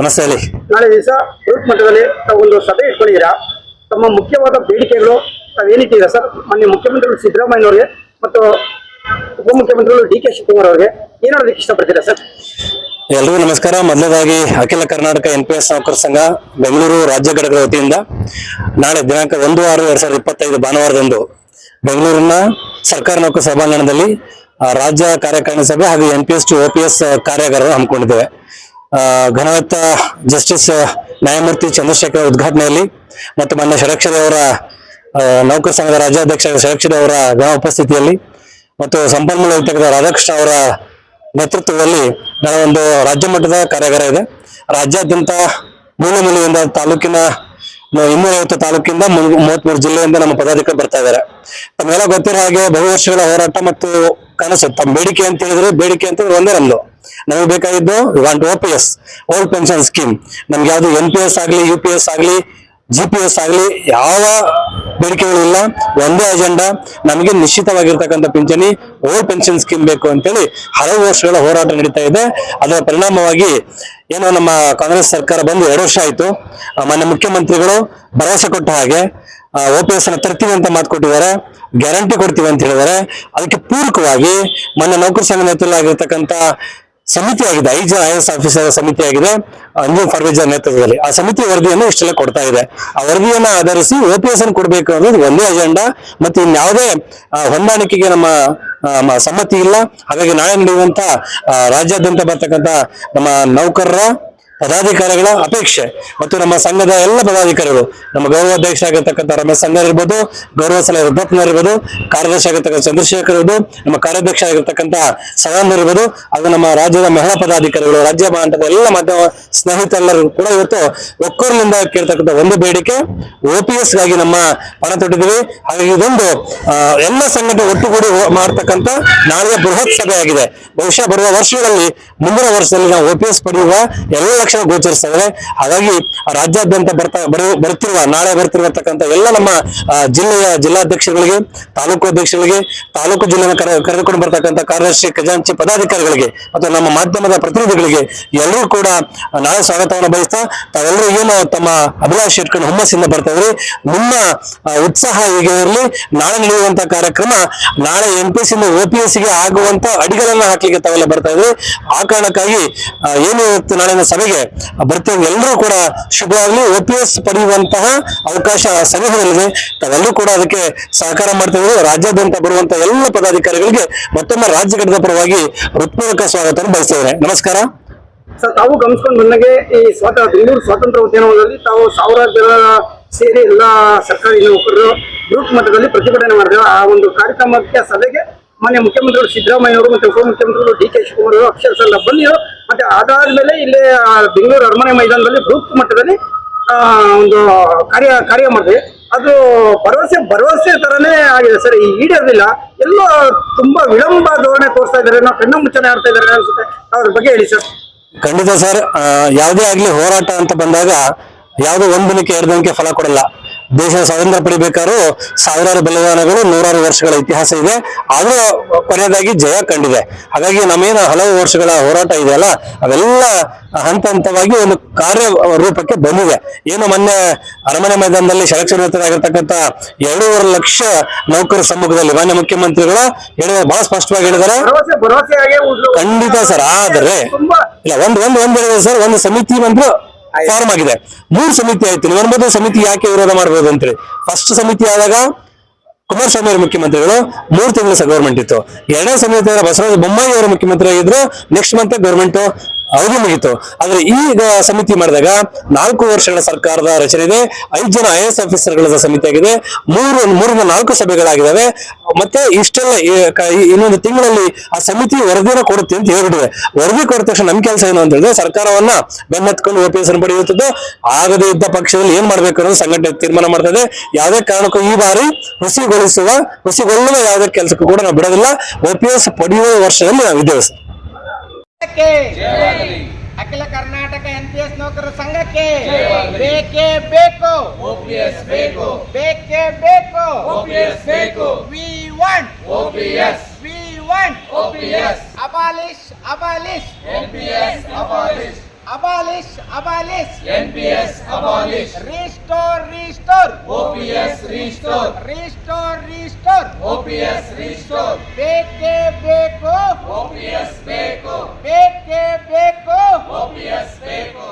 ನಮಸ್ತೆ ಹೇಳಿ. ನಾಳೆ ದಿವಸ ಬೃಹತ್ ಮಟ್ಟದಲ್ಲಿ ಒಂದು ಸಭೆ ಇಟ್ಕೊಂಡಿದ್ದೀರಾ? ತಮ್ಮ ಮುಖ್ಯವಾದ ಬೇಡಿಕೆಗಳು ತಾವೇನಿಟ್ಟಿದ್ದೀರಾ ಸರ್? ಮೊನ್ನೆ ಮುಖ್ಯಮಂತ್ರಿಗಳು ಸಿದ್ದರಾಮಯ್ಯನವ್ರಿಗೆ ಮತ್ತು ಉಪಮುಖ್ಯಮಂತ್ರಿಗಳು ಡಿ ಕೆ ಶಿವಕುಮಾರ್ ಅವರಿಗೆ ಏನು ಹೇಳೋದಕ್ಕೆ ಇಷ್ಟಪಡ್ತೀರಾ ಸರ್? ಎಲ್ರಿಗೂ ನಮಸ್ಕಾರ. ಮೊದಲನೇದಾಗಿ ಅಖಿಲ ಕರ್ನಾಟಕ ಎನ್ ಪಿ ಎಸ್ ನೌಕರ ಸಂಘ ಬೆಂಗಳೂರು ರಾಜ್ಯ ಘಟಕದ ವತಿಯಿಂದ ನಾಳೆ ದಿನಾಂಕ ಒಂದು ಆರು ಎರಡ್ ಸಾವಿರದ ಇಪ್ಪತ್ತೈದು ಭಾನುವಾರದಂದು ಬೆಂಗಳೂರಿನ ಸರ್ಕಾರ ನೌಕರ ಸಭಾಂಗಣದಲ್ಲಿ ರಾಜ್ಯ ಕಾರ್ಯಕಾರಿಣಿ ಸಭೆ ಹಾಗೂ N P S to O P S ಕಾರ್ಯಾಗಾರ ಹಮ್ಮಿಕೊಂಡಿದ್ದೇವೆ. ಘನವತ್ತ ಜಸ್ಟಿಸ್ ನ್ಯಾಯಮೂರ್ತಿ ಚಂದ್ರಶೇಖರ್ ಉದ್ಘಾಟನೆಯಲ್ಲಿ ಮತ್ತು ಮಾನ್ಯ ಷಡಕ್ಷರಿ ಅವರ ನೌಕರ ಸಂಘದ ರಾಜ್ಯಾಧ್ಯಕ್ಷ ಷಡಕ್ಷರಿ ಅವರ ಗಣ ಉಪಸ್ಥಿತಿಯಲ್ಲಿ ಮತ್ತು ಸಂಪನ್ಮೂಲ ವಿತರಕ ರಾಧಾಕೃಷ್ಣ ಅವರ ನೇತೃತ್ವದಲ್ಲಿ ಒಂದು ರಾಜ್ಯ ಮಟ್ಟದ ಕಾರ್ಯಾಗಾರ ಇದೆ. ರಾಜ್ಯಾದ್ಯಂತ ಮೂಲೆ ಮೂಲೆಯಿಂದ ತಾಲೂಕಿನ ಇನ್ನೂರೈವತ್ತು ತಾಲೂಕಿಂದ ಮೂವತ್ಮೂರು ಜಿಲ್ಲೆಯಿಂದ ನಮ್ಮ ಪದಾಧಿಕಾರಿ ಬರ್ತಾ ಇದ್ದಾರೆ. ತಮ್ಮೆಲ್ಲ ಗೊತ್ತಿರೋ ಹಾಗೆ ಬಹು ವರ್ಷಗಳ ಹೋರಾಟ ಮತ್ತು ಕನಸು, ತಮ್ಮ ಬೇಡಿಕೆ ಅಂತ ಹೇಳಿದ್ರೆ, ಬೇಡಿಕೆ ಅಂತ ಒಂದೇ ನಮ್ದು. ನಮಗೆ ಬೇಕಾಗಿದ್ದು want O P S old pension scheme ನಮ್ಗೆ ಯಾವ್ದು ಎನ್ ಪಿ ಎಸ್ ಆಗ್ಲಿ ಯು ಪಿ ಎಸ್ ಆಗ್ಲಿ ಜಿ ಪಿ ಎಸ್ ಆಗಲಿ, ಯಾವ ಬೇಡಿಕೆಗಳಿಲ್ಲ. ಒಂದೇ ಅಜೆಂಡಾ ನಮಗೆ ನಿಶ್ಚಿತವಾಗಿರ್ತಕ್ಕಂಥ ಪಿಂಚಣಿ ಓಲ್ಡ್ ಪೆನ್ಷನ್ ಸ್ಕೀಮ್ ಬೇಕು ಅಂತೇಳಿ ಹಲವು ವರ್ಷಗಳ ಹೋರಾಟ ನಡೀತಾ ಇದೆ. ಅದರ ಪರಿಣಾಮವಾಗಿ ಏನೋ ನಮ್ಮ ಕಾಂಗ್ರೆಸ್ ಸರ್ಕಾರ ಬಂದು ಎರಡು ವರ್ಷ ಆಯ್ತು. ಮಾನ್ಯ ಮುಖ್ಯಮಂತ್ರಿಗಳು ಭರವಸೆ ಕೊಟ್ಟ ಹಾಗೆ ಒ ಪಿ ಎಸ್ ಅನ್ನ ತರ್ತೀವಿ ಅಂತ ಮಾತು ಕೊಟ್ಟಿದ್ದಾರೆ, ಗ್ಯಾರಂಟಿ ಕೊಡ್ತೀವಿ ಅಂತ ಹೇಳಿದ್ದಾರೆ. ಅದಕ್ಕೆ ಪೂರಕವಾಗಿ ಮೊನ್ನೆ ನೌಕರಿ ಸಂಘ ನೇತೃತ್ವ ಆಗಿರ್ತಕ್ಕಂಥ ಸಮಿತಿ ಆಗಿದೆ ಐದು ಜನ ಎಸ್ ಆಫೀಸರ್ ಸಮಿತಿ ಆಗಿದೆ ಅಂಜುಮ್ ಫರ್ವೇಜರ್ ನೇತೃತ್ವದಲ್ಲಿ. ಆ ಸಮಿತಿ ವರದಿಯನ್ನು ಇಷ್ಟೆಲ್ಲ ಕೊಡ್ತಾ ಇದೆ. ಆ ವರದಿಯನ್ನ ಆಧರಿಸಿ ಓ ಪಿ ಎಸ್ ಅನ್ನು ಕೊಡಬೇಕು ಅನ್ನೋದು ಒಂದೇ ಅಜೆಂಡಾ ಮತ್ತು ಇನ್ಯಾವುದೇ ಹೊಂದಾಣಿಕೆಗೆ ನಮ್ಮ ಸಮ್ಮತಿ ಇಲ್ಲ. ಹಾಗಾಗಿ ನಾಳೆ ನಡೆಯುವಂತ ರಾಜ್ಯಾದ್ಯಂತ ಬರ್ತಕ್ಕಂಥ ನಮ್ಮ ನೌಕರರ ಪದಾಧಿಕಾರಿಗಳ ಅಪೇಕ್ಷೆ ಮತ್ತು ನಮ್ಮ ಸಂಘದ ಎಲ್ಲ ಪದಾಧಿಕಾರಿಗಳು, ನಮ್ಮ ಗೌರವಾಧ್ಯಕ್ಷ ಆಗಿರ್ತಕ್ಕಂಥ ರಮೇಶ್ ಸಂಘ ಇರ್ಬೋದು, ಗೌರವ ಸಲಹೆ ರುದ್ರಪ್ಪನ ಇರ್ಬೋದು, ಕಾರ್ಯದರ್ಶಿ ಆಗಿರ್ತಕ್ಕಂಥ ಚಂದ್ರಶೇಖರ್ ಇರ್ಬೋದು, ನಮ್ಮ ಕಾರ್ಯಾಧ್ಯಕ್ಷ ಆಗಿರ್ತಕ್ಕಂಥ ಸದಾನಂದ ಇರ್ಬೋದು, ಹಾಗೂ ನಮ್ಮ ರಾಜ್ಯದ ಮಹಿಳಾ ಪದಾಧಿಕಾರಿಗಳು, ರಾಜ್ಯ ಮಟ್ಟದ ಎಲ್ಲ ಮಾಧ್ಯಮ ಸ್ನೇಹಿತರೆಲ್ಲರೂ ಕೂಡ ಇವತ್ತು ಒಕ್ಕೂರಿನಿಂದ ಕೇಳ್ತಕ್ಕಂಥ ಒಂದು ಬೇಡಿಕೆ ಒ ಪಿ ಎಸ್ಗಾಗಿ ನಮ್ಮ ಪಣ ತೊಟ್ಟಿದ್ದೀವಿ. ಹಾಗಾಗಿ ಇದೊಂದು ಎಲ್ಲ ಸಂಘಟನೆ ಒಟ್ಟುಗೂಡಿ ಮಾಡ್ತಕ್ಕಂಥ ನಾಳೆಯ ಬೃಹತ್ ಸಭೆ ಆಗಿದೆ ಬಹುಶಃ ಬರುವ ವರ್ಷಗಳಲ್ಲಿ, ಮುಂದಿನ ವರ್ಷದಲ್ಲಿ ನಾವು ಒ ಪಿ ಎಸ್ ಪಡೆಯುವ ಎಲ್ಲ ಲಕ್ಷಣ ಗೋಚರಿಸ್ತಾ ಹಾಗಾಗಿ ರಾಜ್ಯಾದ್ಯಂತ ಬರ್ತಾ ಬರು- ಬರ್ತಿರುವ, ನಾಳೆ ಬರ್ತಿರತಕ್ಕಂಥ ಎಲ್ಲ ನಮ್ಮ ಜಿಲ್ಲೆಯ ಜಿಲ್ಲಾಧ್ಯಕ್ಷರುಗಳಿಗೆ, ತಾಲೂಕು ಅಧ್ಯಕ್ಷರುಗಳಿಗೆ, ತಾಲೂಕು ಜಿಲ್ಲೆಯನ್ನು ಕರೆ, ಕರೆದುಕೊಂಡು ಬರ್ತಕ್ಕಂಥ ಕಾರ್ಯದರ್ಶಿ, ಖಜಾಂಚಿ ಪದಾಧಿಕಾರಿಗಳಿಗೆ ಮತ್ತು ನಮ್ಮ ಮಾಧ್ಯಮದ ಪ್ರತಿನಿಧಿಗಳಿಗೆ ಎಲ್ಲರೂ ಕೂಡ ನಾಳೆ ಸ್ವಾಗತವನ್ನು ಬಯಸ್ತಾ ತಾವೆಲ್ಲರೂ ಏನು ತಮ್ಮ ಅಭಿಲಾಷೆ ಇಟ್ಕೊಂಡು ಹುಮ್ಮಸ್ಸಿಂದ ಬರ್ತಾ ಇದ್ರಿ. ನಿಮ್ಮ ಉತ್ಸಾಹ ಹೀಗೆ ಇರಲಿ? ನಾಳೆ ನಡೆಯುವಂತ ಕಾರ್ಯಕ್ರಮ, ನಾಳೆ ಎಂ ಪಿ ಸಿ ಎಸ್ ಆಗುವಂತ ಅಡಿಗಳನ್ನ ಹಾಕ್ಲಿಕ್ಕೆ ತಾವೆಲ್ಲ ಬರ್ತಾ ಇದ್ರಿ. ಆ ಕಾರಣಕ್ಕಾಗಿ ಏನು ನಾಳಿನ ಸಭೆಗೆ ಬರ್ತೀವಿ. ಎಲ್ಲರೂ ಕೂಡ ಶುಭವಾಗಲಿ ಒ ಪಿ ಎಸ್ ಪಡೆಯುವಂತಹ ಅವಕಾಶ ಸನಿಹದಲ್ಲಿದೆ ತಾವೆಲ್ಲರೂ ಕೂಡ ಅದಕ್ಕೆ ಸಹಕಾರ ಮಾಡ್ತಿದ್ವಿ ರಾಜ್ಯಾದ್ಯಂತ ಬರುವಂತಹ ಎಲ್ಲ ಪದಾಧಿಕಾರಿಗಳಿಗೆ ಮತ್ತೊಮ್ಮೆ ರಾಜ್ಯ ಘಟಕದ ಪರವಾಗಿ ಹೃತ್ಪೂರ್ವಕ ಸ್ವಾಗತವನ್ನು ಬಯಸ್ತೇವೆ. ನಮಸ್ಕಾರ. ಸರ್, ತಾವು ಗಮನಿಸ್ಕೊಂಡು ಬಂದಾಗೆ ಈ ಸ್ವಾತಂತ್ರ್ಯ, ಬೆಂಗಳೂರು ಸ್ವಾತಂತ್ರ್ಯ ಉದ್ಯಾನವನದಲ್ಲಿ ತಾವು ಸಾವಿರಾರು ಜನ ಸೇರಿ ಎಲ್ಲ ಸರ್ಕಾರಿ ನೌಕರರು, ಗ್ರೂಪ್ ಮಟ್ಟದಲ್ಲಿ ಪ್ರತಿಭಟನೆ ಮಾಡಿದ್ರು. ಆ ಒಂದು ಕಾರ್ಯಕ್ರಮಕ್ಕೆ ಸಭೆಗೆ ಮಾನ್ಯ ಮುಖ್ಯಮಂತ್ರಿಗಳು ಸಿದ್ದರಾಮಯ್ಯವರು ಮತ್ತೆ ಉಪಮುಖ್ಯಮಂತ್ರಿಗಳು ಡಿ ಕೆ ಶಿವಕುಮಾರ್ ಅವರು ಅಕ್ಷರಶಃ ಬಂದಿರೋ ಮತ್ತೆ ಅದಾದ್ಮೇಲೆ ಇಲ್ಲೇ ಆ, ಬೆಂಗಳೂರು ಅರಮನೆ ಮೈದಾನದಲ್ಲಿ ಬೃಹತ್ ಮಟ್ಟದಲ್ಲಿ ಒಂದು ಕಾರ್ಯ ಕಾರ್ಯ ಮಾಡಿದ್ವಿ. ಅದು ಭರವಸೆ ಭರವಸೆ ತರನೇ ಆಗಿದೆ ಸರ್. ಈಡೇರಲಿಲ್ಲ ಎಲ್ಲೋ ತುಂಬಾ ವಿಳಂಬ ಧೋರಣೆ ತೋರಿಸ್ತಾ ಇದ್ದಾರೆ. ನಾವು ಕಣ್ಣು ಮುಚ್ಚನೆ ಆಡ್ತಾ ಇದ್ದಾರೆ ಅನ್ಸುತ್ತೆ ಅದ್ರ ಬಗ್ಗೆ ಹೇಳಿ ಸರ್. ಖಂಡಿತ ಸರ್ ಯಾವುದೇ ಆಗ್ಲಿ ಹೋರಾಟ ಅಂತ ಬಂದಾಗ ಯಾವುದೋ ಒಂದು ದಿನಕ್ಕೆ ಎರಡು ದಿನಕ್ಕೆ ಫಲ ಕೊಡಲ್ಲ. ದೇಶ ಸ್ವಾತಂತ್ರ್ಯ ಪಡಿಬೇಕಾದ್ರೂ ಸಾವಿರಾರು ಬಲಿದಾನಗಳು ನೂರಾರು ವರ್ಷಗಳ ಇತಿಹಾಸ ಇದೆ. ಆದ್ರೂ ಕೊನೆಯದಾಗಿ ಜಯ ಕಂಡಿದೆ. ಹಾಗಾಗಿ ನಮ್ಮೇನ ಹಲವು ವರ್ಷಗಳ ಹೋರಾಟ ಇದೆಯಲ್ಲ ಅವೆಲ್ಲ ಹಂತ ಹಂತವಾಗಿ ಒಂದು ಕಾರ್ಯ ರೂಪಕ್ಕೆ ಬಂದಿದೆ. ಏನು ಮೊನ್ನೆ ಅರಮನೆ ಮೈದಾನದಲ್ಲಿ ಆಗಿರ್ತಕ್ಕಂಥ ಎರಡೂವರೆ ಲಕ್ಷ ನೌಕರ ಸಮ್ಮುಖದಲ್ಲಿ ಮಾನ್ಯ ಮುಖ್ಯಮಂತ್ರಿಗಳು ಹೇಳಿದ ಬಹಳ ಸ್ಪಷ್ಟವಾಗಿ ಹೇಳಿದ್ದಾರೆ. ಖಂಡಿತ ಸರ್. ಆದ್ರೆ ಇಲ್ಲ ಒಂದು ಒಂದು ಒಂದು ಸರ್ ಒಂದು ಸಮಿತಿ ಬಂದು ಫಾರ್ಮ್ ಆಗಿದೆ ಮೂರು ಸಮಿತಿ ಆಯ್ತು. ಅನ್ಬೋದು ಸಮಿತಿ ಯಾಕೆ ವಿರೋಧ ಮಾಡಬಹುದು ಅಂತೇಳಿ. ಫಸ್ಟ್ ಸಮಿತಿ ಆದಾಗ ಕುಮಾರಸ್ವಾಮಿ ಅವರು ಮುಖ್ಯಮಂತ್ರಿಗಳು ಮೂರು ತಿಂಗಳ ಗೌರ್ಮೆಂಟ್ ಇತ್ತು. ಎರಡನೇ ಸಮಿತಿ ಬಸವರಾಜ ಬೊಮ್ಮಾಯಿ ಅವರು ಮುಖ್ಯಮಂತ್ರಿ ಆಗಿದ್ರು ನೆಕ್ಸ್ಟ್ ಮಂತ್ ಗೌರ್ಮೆಂಟ್ ಅವಧಿ ಮುಗಿತು. ಆದ್ರೆ ಈಗ ಸಮಿತಿ ಮಾಡಿದಾಗ ನಾಲ್ಕು ವರ್ಷಗಳ ಸರ್ಕಾರದ ರಚನೆ ಇದೆ ಐದು ಜನ ಐ ಎಸ್ ಆಫೀಸರ್ಗಳ ಸಮಿತಿ ಆಗಿದೆ. ಮೂರು, ಮೂರಿಂದ ನಾಲ್ಕು ಸಭೆಗಳಾಗಿದ್ದಾವೆ. ಮತ್ತೆ ಇಷ್ಟೆಲ್ಲ ಇನ್ನೊಂದು ತಿಂಗಳಲ್ಲಿ ಆ ಸಮಿತಿ ವರದಿನ ಕೊಡುತ್ತೆ ಅಂತ ಹೇಳ್ಬಿಟ್ಟಿದೆ. ವರದಿ ಕೊಟ್ಟ ತಕ್ಷಣ ನಮ್ ಕೆಲಸ ಏನು ಅಂತ ಹೇಳಿದ್ರೆ ಸರ್ಕಾರವನ್ನ ಬೆನ್ನತ್ಕೊಂಡು ಒ ಪಿ ಎಸ್ ಪಡೆಯುತ್ತದೆ ಆಗದೇ ಇದ್ದ ಪಕ್ಷದಲ್ಲಿ ಏನ್ ಮಾಡ್ಬೇಕು ಅನ್ನೋದು ಸಂಘಟನೆ ತೀರ್ಮಾನ ಮಾಡ್ತದೆ ಯಾವುದೇ ಕಾರಣಕ್ಕೂ ಈ ಬಾರಿ ಹುಸಿಗೊಳಿಸುವ, ಹುಸಿಗೊಳ್ಳುವ ಯಾವುದೇ ಕೆಲಸಕ್ಕೂ ಕೂಡ ನಾವು ಬಿಡೋದಿಲ್ಲ. ಪಿ ಎಸ್ ಪಡೆಯುವ ವರ್ಷದಲ್ಲಿ ನಾವು ಇದ್ದೇವೆ ಅಖಿಲ ಕರ್ನಾಟಕ ಎನ್ ಪಿ ಎಸ್ ನೌಕರರ ಸಂಘಕ್ಕೆ. ಬೇಕೇ ಬೇಕು. ಓಪಿಎಸ್ ಬೇಕು. ಬೇಕೇ ಬೇಕು. ಓಪಿಎಸ್ ಬೇಕು. We want. OPS we want OPS abolish abolish. NPS abolish. Abolish abolish NPS abolish restore restore OPS restore restore restore OPS restore బేకే బేకో ఓపీఎస్ బేకో బేకే బేకో ఓపీఎస్ బేకో